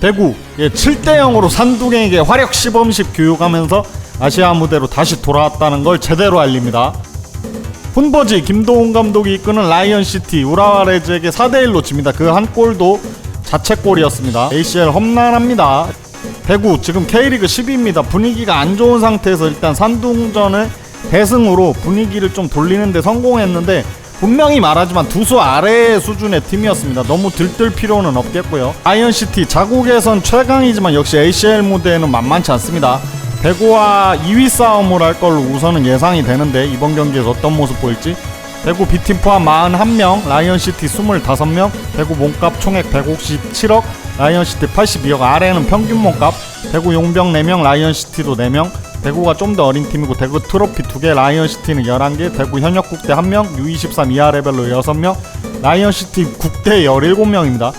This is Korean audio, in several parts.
대구 예, 7대 0으로 산둥에게 화력 시범식 교육하면서 아시아 무대로 다시 돌아왔다는 걸 제대로 알립니다. 훈버지 김도훈 감독이 이끄는 라이언 시티 우라와 레즈에게 4대 1로 집니다. 그 한 골도 자책골이었습니다. ACL 험난합니다. 대구 지금 K리그 10위입니다. 분위기가 안 좋은 상태에서 일단 산둥전을 대승으로 분위기를 좀 돌리는데 성공했는데 분명히 말하지만 두 수 아래의 수준의 팀이었습니다. 너무 들뜰 필요는 없겠고요. 아이언시티 자국에선 최강이지만 역시 ACL 무대에는 만만치 않습니다. 대구와 2위 싸움을 할 걸로 우선은 예상이 되는데 이번 경기에서 어떤 모습 보일지 대구 B팀 포함 41명, 라이언시티 25명, 대구 몸값 총액 157억, 라이언시티 82억, 아래는 평균 몸값, 대구 용병 4명, 라이언시티도 4명, 대구가 좀 더 어린 팀이고 대구 트로피 2개, 라이언시티는 11개, 대구 현역 국대 1명, U23 이하 레벨로 6명, 라이언시티 국대 17명입니다.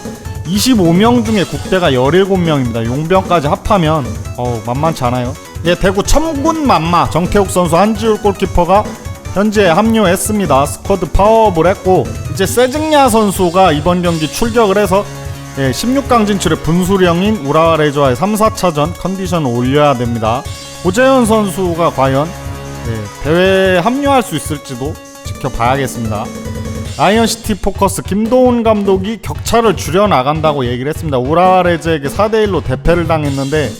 25명 중에 국대가 17명입니다. 용병까지 합하면 어우 만만치 않아요. 예, 대구 첨군 만마 정태욱 선수 한지울 골키퍼가 현재 합류했습니다. 스쿼드 파업을 했고 이제 세징야 선수가 이번 경기 출격을 해서 예, 16강 진출의 분수령인 우라와 레저와의 3, 4차전 컨디션을 올려야 됩니다. 고재현 선수가 과연 예, 대회에 합류할 수 있을지도 지켜봐야겠습니다. 라이언시티 포커스 김도훈 감독이 격차를 줄여 나간다고 얘기를 했습니다. 우라와 레즈에게 4대 1로 대패를 당했는데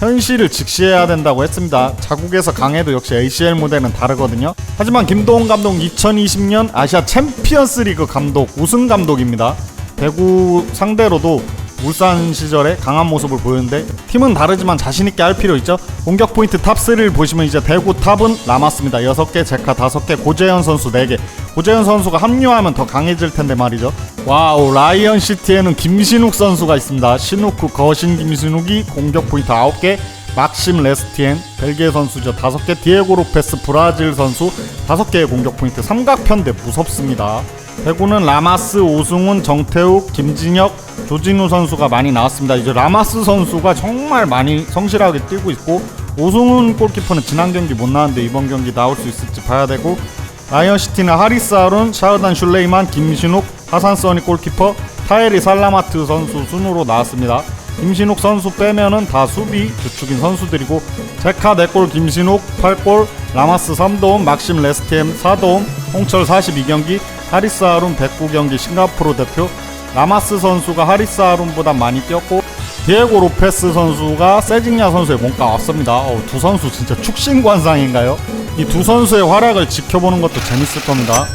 현실을 직시해야 된다고 했습니다. 자국에서 강해도 역시 ACL 무대는 다르거든요. 하지만 김도훈 감독 2020년 아시아 챔피언스 리그 감독 우승 감독입니다. 대구 상대로도 울산 시절에 강한 모습을 보였는데 팀은 다르지만 자신 있게 할 필요 있죠. 공격 포인트 탑 3를 보시면 이제 대구 탑은 남았습니다. 6개, 제카 5개, 고재현 선수 4개. 고재현 선수가 합류하면 더 강해질 텐데 말이죠. 와우, 라이언 시티에는 김신욱 선수가 있습니다. 신우크 거신 김신욱이 공격 포인트 9개, 막심 레스티엔 벨기에 선수죠 5개, 디에고 로페스 브라질 선수 5개의 공격 포인트 삼각편대 무섭습니다. 대구는 라마스, 오승훈, 정태욱, 김진혁, 조진우 선수가 많이 나왔습니다. 이제 라마스 선수가 정말 많이 성실하게 뛰고 있고 오승훈 골키퍼는 지난 경기 못 나왔는데 이번 경기 나올 수 있을지 봐야 되고 라이언시티는 하리스 아룬, 샤흐단 슐레이만, 김신욱, 하산 써니 골키퍼, 타에리 살라마트 선수 순으로 나왔습니다. 김신욱 선수 빼면은 다 수비 주축인 선수들이고 제카 4골 김신욱 8골 라마스 3도움 막심 레스템 4도움 홍철 42경기 하리스 아룬 109경기 싱가포르 대표 라마스 선수가 하리스 아룬보다 많이 뛰었고 디에고 로페스 선수가 세징야 선수의 몸값 앞섭니다. 어, 두 선수 진짜 축신 관상인가요? 이 두 선수의 활약을 지켜보는 것도 재밌을 겁니다.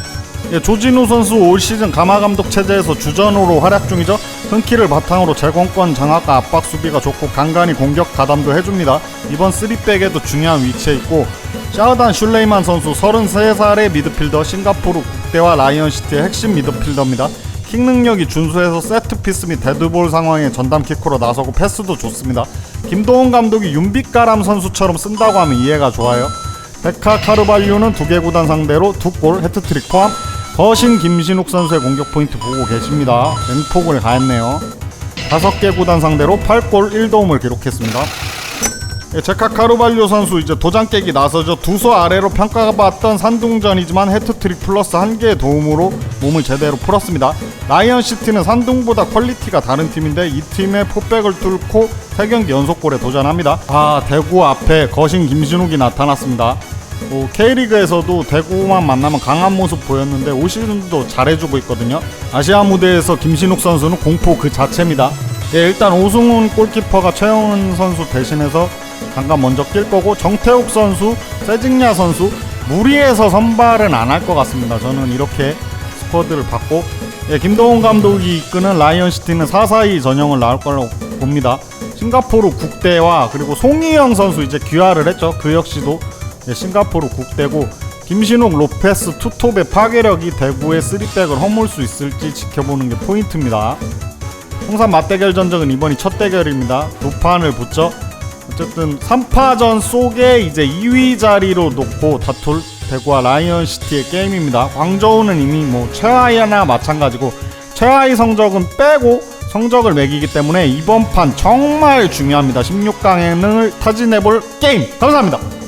예, 조진우 선수 올 시즌 가마 감독 체제에서 주전으로 활약 중이죠. 흔키를 바탕으로 제공권 장악과 압박 수비가 좋고 간간히 공격 가담도 해줍니다. 이번 3백에도 중요한 위치에 있고 샤우단 슐레이만 선수 33살의 미드필더 싱가포르 국대와 라이언시티의 핵심 미드필더입니다. 킥 능력이 준수해서 세트피스 및 데드볼 상황에 전담 키커로 나서고 패스도 좋습니다. 김도훈 감독이 윤빛가람 선수처럼 쓴다고 하면 이해가 좋아요. 베카 카르발류는 두 개 구단 상대로 두골 해트트릭 포함 거신 김신욱 선수의 공격 포인트 보고 계십니다. 맹폭을 가했네요. 다섯 개 구단 상대로 8골 1도움을 기록했습니다. 예, 제카 카르발류 선수 이제 도장 깨기 나서죠. 두수 아래로 평가받던 산둥전이지만 해트트릭 플러스 한 개의 도움으로 몸을 제대로 풀었습니다. 라이언 시티는 산둥보다 퀄리티가 다른 팀인데 이 팀의 포백을 뚫고 3경기 연속골에 도전합니다. 아 대구 앞에 거신 김신욱이 나타났습니다. 뭐 K리그에서도 대구만 만나면 강한 모습 보였는데 올 시즌도 잘해주고 있거든요. 아시아 무대에서 김신욱 선수는 공포 그 자체입니다. 예, 일단 오승훈 골키퍼가 최영은 선수 대신해서 잠깐 먼저 낄 거고 정태욱 선수, 세징야 선수 무리해서 선발은 안 할 것 같습니다. 저는 이렇게 스쿼드를 받고 예, 김동훈 감독이 이끄는 라이언시티는 4-4-2 전형을 나올 걸로 봅니다. 싱가포르 국대와 그리고 송희영 선수 이제 귀화를 했죠. 그 역시도 예, 싱가포르 국대고 김신욱, 로페스, 투톱의 파괴력이 대구의 3백을 허물 수 있을지 지켜보는 게 포인트입니다. 홍산 맞대결 전적은 이번이 첫 대결입니다. 두 판을 붙죠. 어쨌든 3파전 속에 이제 2위 자리로 놓고 다툴 대구와 라이언시티의 게임입니다. 광저우는 이미 뭐 최하위나 마찬가지고 최하위 성적은 빼고 성적을 매기기 때문에 이번 판 정말 중요합니다. 16강행을 타진해볼 게임. 감사합니다.